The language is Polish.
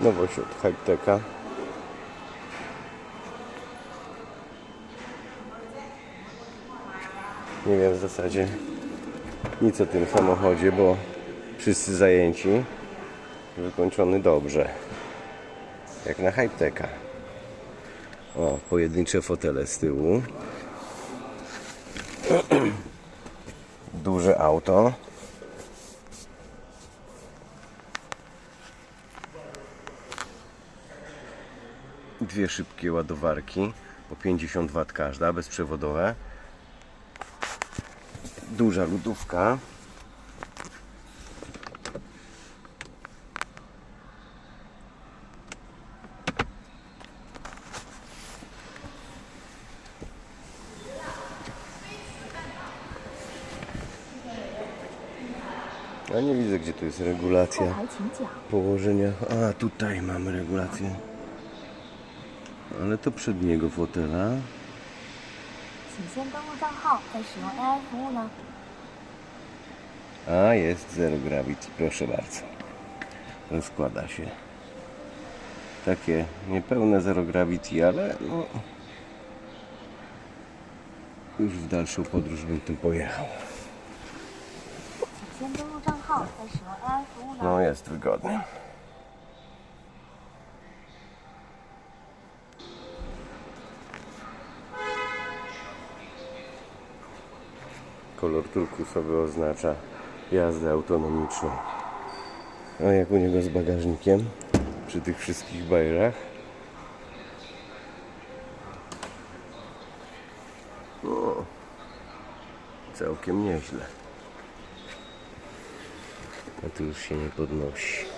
Nowość od Hypeteka. Nie wiem w zasadzie nic o tym samochodzie, bo wszyscy zajęci. Wykończony dobrze. Jak na Hypeteka. O, pojedyncze fotele z tyłu. Duże auto. dwie szybkie ładowarki po 50 W każda, bezprzewodowe duża lodówka Ja nie widzę, gdzie tu jest regulacja położenia. A, tutaj mamy regulację. Ale to przedniego fotela. 请先登录账号，再使用 AI 服务呢。 A, jest zero gravity, proszę bardzo. Rozkłada się. Takie niepełne zero gravity, ale no... Już w dalszą podróż bym tym pojechał. 请先登录账号，再使用 AI 服务呢。 No, jest wygodnie. Kolor turkusowy oznacza jazdę autonomiczną. A jak u niego z bagażnikiem przy tych wszystkich bajerach? O, całkiem nieźle. A tu już się nie podnosi.